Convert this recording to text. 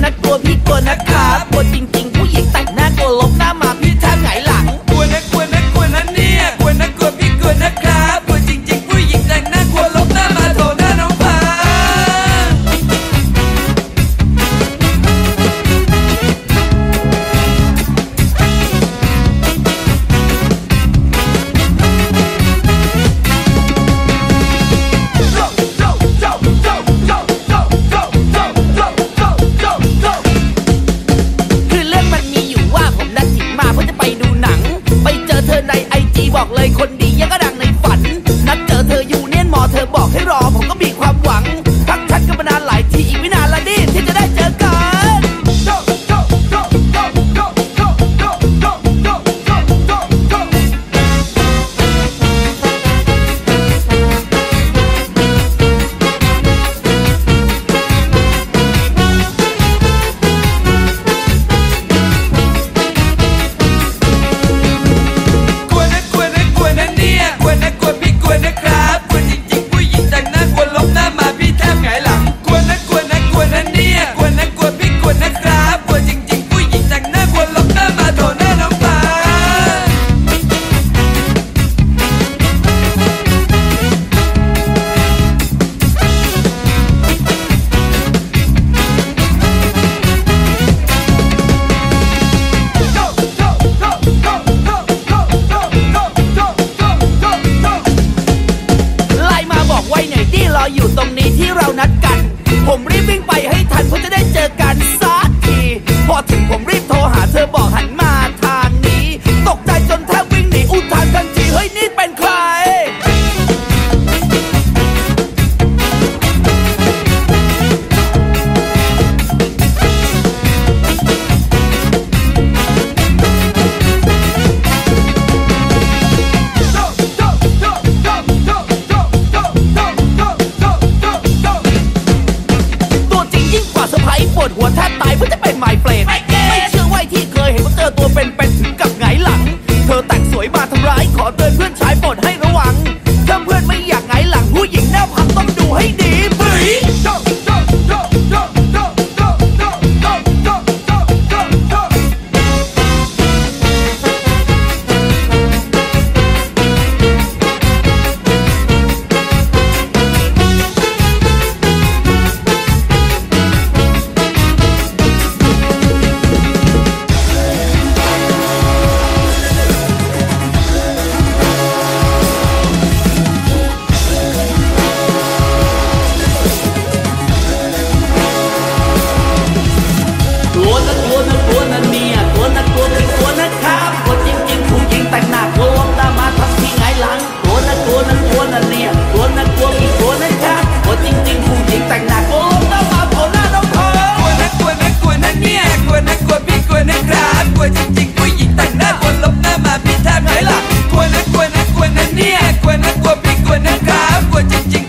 neck, boy, he ปวดหัวแทบตายเพื่อจะเป็นไมเฟรนไม่เชื่อว่าที่เคยเห็นว่าเจอตัวเป็นเป็นถึงกับไงหลัง เธอแต่งสวยมาทำร้ายขอเตือนเพื่อนชายปวดให้ระวังถ้าเพื่อนไม่อยากไงหลังผู้หญิงหน้าผ gue